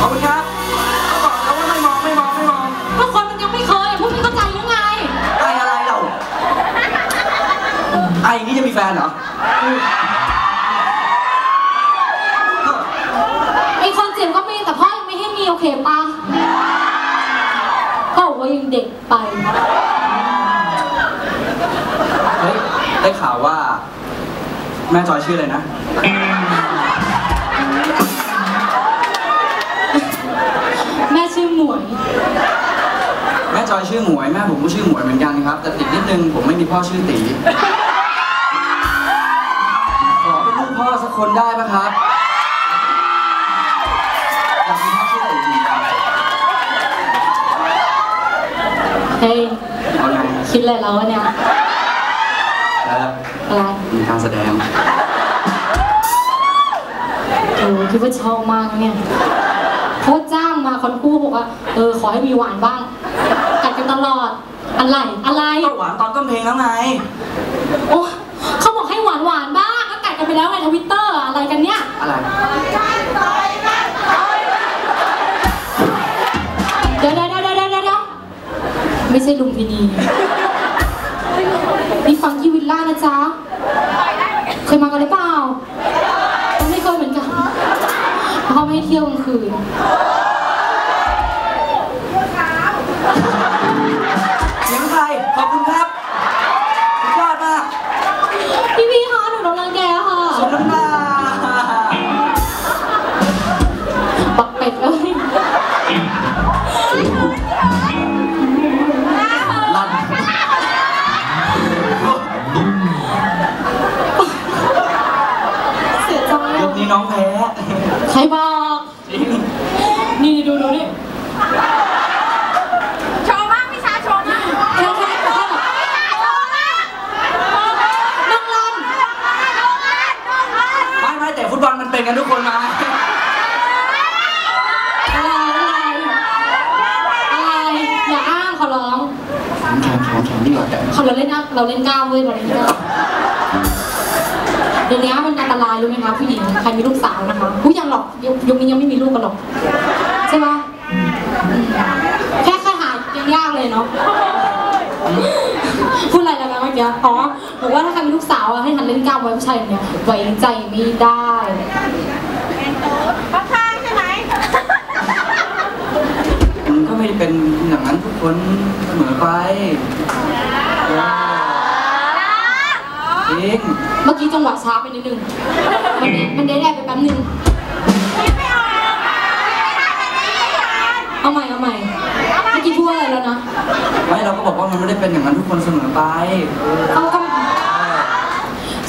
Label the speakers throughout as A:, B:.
A: ขอบคุณครับเขาบอกแล้วว่าไม่มองไม่มองไม่มอง
B: ก็คนมันยังไม่เคยพวกพี่เข้าใจยังไง
A: ไออะไรเราไออย่างนี้จะมีแฟนเหรอ
B: ไอ้คนเจ็บก็มีแต่พ่อยังไม่ให้มีโอเคปะพ่อบอกว่ายังเด็กไป
A: เฮ้ยได้ข่าวว่า แม่จอยชื่ออะไรนะ
B: แม่ชื่อหมวย
A: แม่จอยชื่อหมวยแม่ผมก็ชื่อหมวยเหมือนกันครับ แต่ติดนิดนึงผมไม่มีพ่อชื่อตี ขอเป็นลูกพ่อสักคนได้ปะครับอยากมีพ่อชื่อตีจริงครับ
B: เฮ้ย
A: เอาไง
B: คิดอะไรแล้ววะเนี่ย
A: แล้ว
B: อะไร
A: มีการแสดง
B: โอ้คิดว่าชอบมากนะเนี่ย โคตรจ้างมาคนคู่บอกว่า เออขอให้มีหวานบ้าง กัดกันตลอด อะไร อะไร
A: ก็หวานตอนต้นเพลงแล้วไง
B: โอ้เขาบอกให้หวานหวานๆบ้างก็กัดกันไปแล้วในทวิตเตอร์อะไรกันเนี่ย
A: อะไร
B: เดี๋ยวเดี๋ยวเดี๋ยวเดี๋ยวเดี๋ยวไม่ใช่ลุงพินีนี่ฟังที่วิลล่านะจ๊ะ เคยมากันหรือเปล่า เขาไม่เที่ยวกลางคืน
A: ดูดู
B: นี่โช
C: ว์บ้างพี่ชาโชว์บ้าง
B: แค่แค่แค่แบบน้องรัน
A: ไม่ไม่แต่ฟุตบอลมันเป็นกันทุกคนมา
B: อะไรอะไรอะไรอย่าอ้างขอร้อง
A: แข็งแข็งแข็งดีกว่าแต่
B: เขาเราเล่นนะเราเล่นกล้ามเว้ยเราเล่นกล้ามเดี๋ยวนี้มันอันตรายรู้ไหมคะผู้หญิงใครมีลูกสาวนะคะผู้ยังหรอกยุคยุคนี้ยังไม่มีลูกกันหรอก เลยเนาะพูดอะไรแล้วนะเมื่อกี้อ๋อบอกว่าถ้าใครมีลูกสาวอะให้หันเล่นกล้ามไว้ผู้ชายอย่างเนี้ยไว้ใจไม่ได้
C: ข้างๆใช่ไหม
A: มันก็ไม่ได้เป็นอย่างนั้นทุกคนเสมอไปจริง
B: เมื่อกี้จังหวะช้าไปนิดนึง มันเดมันเดทแอบไปแป๊บนึง เอาใหม่เอาใหม่ เมื่อกี้พูดอะไรแล้วนะ
A: ไม่เราก็ บอกว่ามันไม่ได้เป็นอย่างนั้นทุกคนเสมอไปเออ
B: เขาก็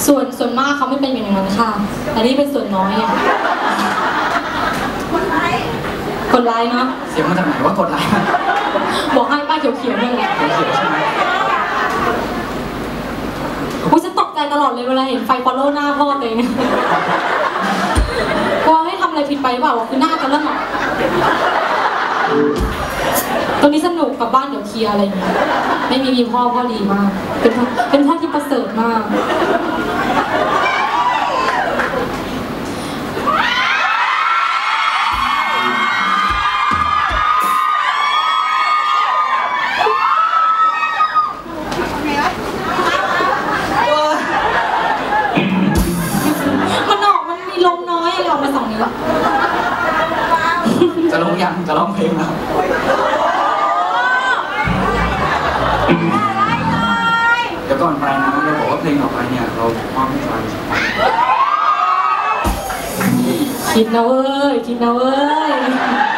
B: ส่วนส่วนมากเขาไม่เป็นอย่างนั้นค่ะแต่นี่เป็นส่วนน้อยอะกดไลค์เนาะ
A: เสียงมาจากไหนว่ากดไลค์
B: บอกให้ป้าเขียวๆนี่นแหละ
A: เขียวๆใช่ไหม
B: อุ้ยฉันตกใจตลอดเลยเวลาเห็นไฟฟอลโล่หน้าพ่อตัวเองกลัวให้ทำอะไรผิดไปหรือเปล่าวะคือหน้ากันแล้วอะ ตรงนี้สนุกกับบ้านเดี๋ยวเคลียร์อะไรอย่างเงี้ยไม่มีมีพ่อพ่อดีมาก เป็นพ่อเป็นพ่อที่ประเสริฐมาก
A: ยังจะร้องเพลงแล้วเดี๋ยวก่อนไปนะเราบอกว่าเพลงต่อไปเนี่ยเรามอบให้ฟัง
B: คิดนะเว้ย คิดนะเว้ย